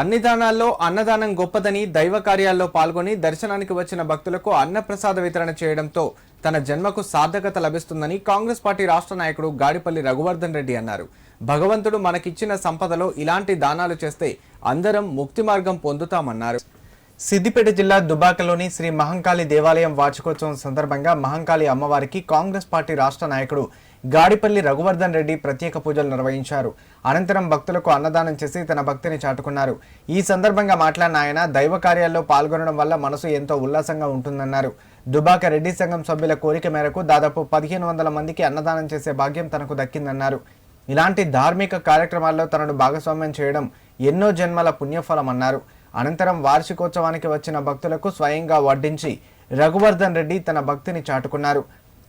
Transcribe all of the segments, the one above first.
అన్ని దానాల్లో అన్నదానం గొప్పదని దైవ కార్యాల్లో పాల్గొని దర్శనానికి వచ్చిన భక్తులకు అన్నప్రసాద వితరణ చేయడంతో తన జన్మకు సార్థకత లభిస్తుందని కాంగ్రెస్ పార్టీ రాష్ట్ర నాయకుడు గాడిపల్లి రఘువర్ధన్ రెడ్డి అన్నారు. భగవంతుడు మనకిచ్చిన సంపదలో ఇలాంటి దానాలు చేస్తే అందరం ముక్తి మార్గం పొందుతామన్నారు. సిద్దిపేట జిల్లా దుబాకలోని శ్రీ మహంకాళి దేవాలయం వార్షికోత్సవం సందర్భంగా మహంకాళి అమ్మవారికి కాంగ్రెస్ పార్టీ రాష్ట్ర నాయకుడు గాడిపల్లి రఘువర్ధన్ రెడ్డి ప్రత్యేక పూజలు నిర్వహించారు. అనంతరం భక్తులకు అన్నదానం చేసి తన భక్తిని చాటుకున్నారు. ఈ సందర్భంగా మాట్లాడిన ఆయన దైవ కార్యాల్లో పాల్గొనడం వల్ల మనసు ఎంతో ఉల్లాసంగా ఉంటుందన్నారు. దుబాక రెడ్డి సంఘం సభ్యుల కోరిక మేరకు దాదాపు పదిహేను వందల మందికి అన్నదానం చేసే భాగ్యం తనకు దక్కిందన్నారు. ఇలాంటి ధార్మిక కార్యక్రమాల్లో తనను భాగస్వామ్యం చేయడం ఎన్నో జన్మల పుణ్యఫలం అన్నారు అనంతరం వార్షికోత్సవానికి వచ్చిన భక్తులకు స్వయంగా వడ్డించి రఘువర్ధన్ రెడ్డి తన భక్తిని చాటుకున్నారు.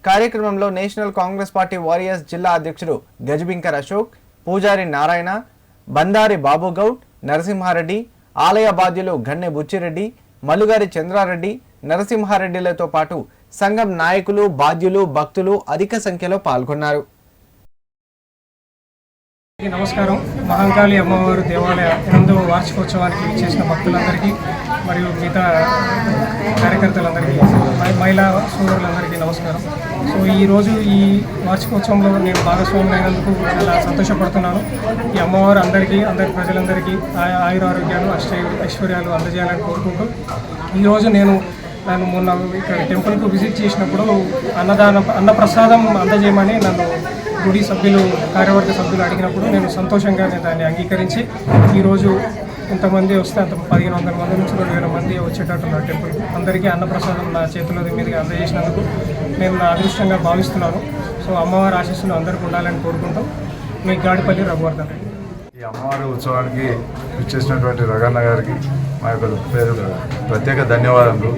కార్యక్రమంలో నేషనల్ కాంగ్రెస్ పార్టీ వారియర్స్ జిల్లా అధ్యక్షుడు గజబింకర్ అశోక్ పూజారి నారాయణ బందారి బాబుగౌడ్ నరసింహారెడ్డి ఆలయ బాధ్యులు గన్నె బుచ్చిరెడ్డి మల్లుగారి చంద్రారెడ్డి నరసింహారెడ్డిలతో పాటు సంఘం నాయకులు బాధ్యులు భక్తులు అధిక సంఖ్యలో పాల్గొన్నారు. నమస్కారం. మహంకాళి అమ్మవారు దేవాలయ ఎనిమిదవ వార్షికోత్సవానికి చేసిన భక్తులందరికీ మరియు మిగతా కార్యకర్తలందరికీ మహిళా సోదరులందరికీ నమస్కారం. సో ఈరోజు ఈ వార్షికోత్సవంలో నేను భాగస్వామి అయినందుకు చాలా సంతోషపడుతున్నాను. ఈ అమ్మవారు అందరికీ అందరి ప్రజలందరికీ ఆయుర ఆరోగ్యాలు అష్ట ఐశ్వర్యాలు అందజేయాలని కోరుకుంటూ ఈరోజు నేను నన్ను మొన్న ఇక్కడ టెంపుల్కు విజిట్ చేసినప్పుడు అన్నదాన అన్నప్రసాదం అందజేయమని నన్ను గుడి సభ్యులు కార్యవర్గ సభ్యులు అడిగినప్పుడు నేను సంతోషంగా నేను దాన్ని అంగీకరించి ఈరోజు ఎంతమంది వస్తే అంత పదిహేను వందల మంది నుంచి రెండు వేల మంది వచ్చేటట్టు నా టెంపుల్. అందరికీ అన్నప్రసాదం నా చేతుల మీదుగా అందజేసినందుకు నేను నా అదృష్టంగా భావిస్తున్నాను. సో అమ్మవారి ఆశీస్సులు అందరికీ ఉండాలని కోరుకుంటాం మీ గాడిపల్లి రఘువర్ధన్. రెడ్డి ఈ అమ్మవారి ఉత్సవానికి ఇచ్చేసినటువంటి రగన్న గారికి మా యొక్క పేరు ప్రత్యేక ధన్యవాదాలు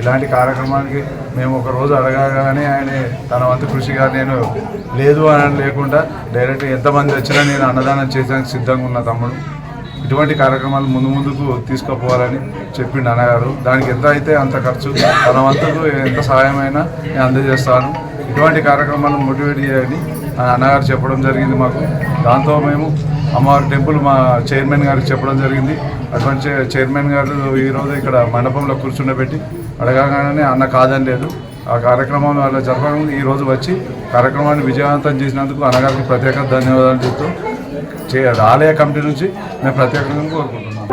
ఇలాంటి కార్యక్రమానికి మేము ఒక రోజు అడగగానే ఆయన తన వంతు కృషిగా నేను లేదు అని లేకుండా డైరెక్ట్ ఎంతమంది వచ్చినా నేను అన్నదానం చేయడానికి సిద్ధంగా ఉన్న తమ్ముడు. ఇటువంటి కార్యక్రమాలు ముందు ముందుకు తీసుకుపోవాలని చెప్పిండు అన్నగారు దానికి ఎంత అయితే అంత ఖర్చు తన వంతుకు ఎంత సహాయమైనా నేను అందజేస్తాను. ఇటువంటి కార్యక్రమాలను మోటివేట్ చేయాలని ఆ అన్నగారు చెప్పడం జరిగింది మాకు. దాంతో మేము అమ్మవారి టెంపుల్ మా చైర్మన్ గారికి చెప్పడం జరిగింది. అటువంటి చైర్మన్ గారు ఈరోజు ఇక్కడ మండపంలో కూర్చుండబెట్టి అడగగానే అన్న కాదని లేదు. ఆ కార్యక్రమం వాళ్ళ జరపడం ఈరోజు వచ్చి కార్యక్రమాన్ని విజయవంతం చేసినందుకు అన్నగారికి ప్రత్యేక ధన్యవాదాలు చెప్తూ ఆలయ కమిటీ నుంచి మేము ప్రత్యేకంగా కోరుకుంటున్నాం.